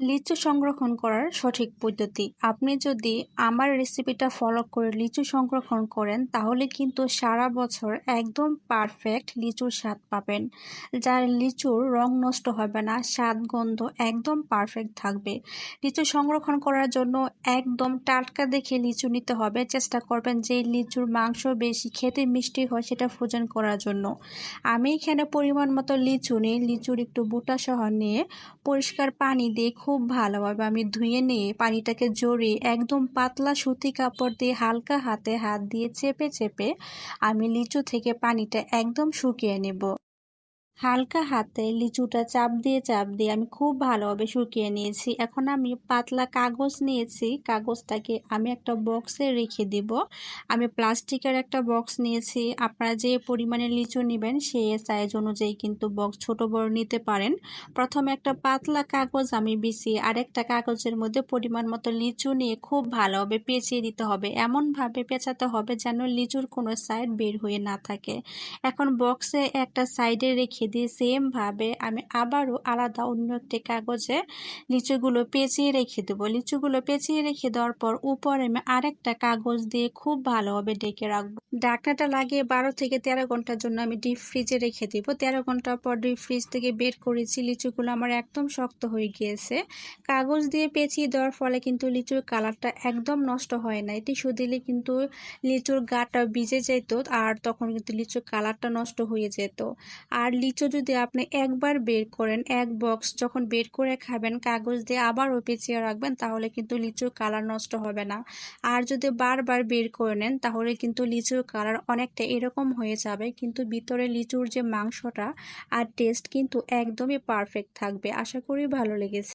লিচু সংরক্ষণ করার সঠিক পদ্ধতি। আপনি যদি আমার রেসিপিটা ফলো করে লিচু সংরক্ষণ করেন, তাহলে কিন্তু সারা বছর একদম পারফেক্ট লিচুর স্বাদ পাবেন। যার লিচুর রং নষ্ট হবে না, স্বাদ গন্ধ একদম পারফেক্ট থাকবে। লিচু সংরক্ষণ করার জন্য একদম টাটকা দেখে লিচু নিতে হবে। চেষ্টা করবেন যে লিচুর মাংস বেশি খেতে মিষ্টি হয় সেটা ফোজন করার জন্য। আমি এখানে পরিমাণ মতো লিচু নিই লিচুর একটু বুটা সহ নিয়ে পরিষ্কার পানি দিয়ে খুব ভালোভাবে আমি ধুয়ে নিয়ে পানিটাকে জড়িয়ে একদম পাতলা সুতি কাপড় দিয়ে হালকা হাতে হাত দিয়ে চেপে চেপে আমি লিচু থেকে পানিটা একদম শুকিয়ে নেব। হালকা হাতে লিচুটা চাপ দিয়ে চাপ দিয়ে আমি খুব ভালোভাবে শুকিয়ে নিয়েছি। এখন আমি পাতলা কাগজ নিয়েছি। কাগজটাকে আমি একটা বক্সে রেখে দিব। আমি প্লাস্টিকের একটা বক্স নিয়েছি। আপনারা যে পরিমাণে লিচু নেবেন, সেই সাইজ অনুযায়ী কিন্তু বক্স ছোট, বড় নিতে পারেন। প্রথমে একটা পাতলা কাগজ আমি বিছিয়ে আরেকটা কাগজের মধ্যে পরিমাণ মতো লিচু নিয়ে খুব ভালোভাবে পেঁচিয়ে দিতে হবে। এমনভাবে পেঁচাতে হবে যেন লিচুর কোনো সাইড বের হয়ে না থাকে। এখন বক্সে একটা সাইডে রেখে রেখে দিয়ে সেমভাবে আমি আবারও আলাদা অন্য একটি কাগজে লিচুগুলো পেঁচিয়ে রেখে দেবো। লিচুগুলো পেঁচিয়ে রেখে দেওয়ার পর উপরে আমি আরেকটা কাগজ দিয়ে খুব ভালোভাবে ডেকে রাখব। ডাকনাটা লাগিয়ে বারো থেকে তেরো ঘণ্টার জন্য আমি ডিপ ফ্রিজে রেখে দিব। তেরো ঘণ্টা পর ডিপ ফ্রিজ থেকে বের করেছি, লিচুগুলো আমার একদম শক্ত হয়ে গিয়েছে। কাগজ দিয়ে পেঁচিয়ে দেওয়ার ফলে কিন্তু লিচুর কালারটা একদম নষ্ট হয় না। টিস্যু দিলে কিন্তু লিচুর গাটা ভিজে যেত আর তখন কিন্তু লিচুর কালারটা নষ্ট হয়ে যেত। আর লিচু লিচু যদি আপনি একবার বের করেন, এক বক্স যখন বের করে খাবেন, কাগজ দিয়ে আবারও পেঁচিয়ে রাখবেন, তাহলে কিন্তু লিচুর কালার নষ্ট হবে না। আর যদি বারবার বের করে নেন, তাহলে কিন্তু লিচুর কালার অনেকটা এরকম হয়ে যাবে, কিন্তু ভিতরে লিচুর যে মাংসটা, আর টেস্ট কিন্তু একদমই পারফেক্ট থাকবে। আশা করি ভালো লেগেছে।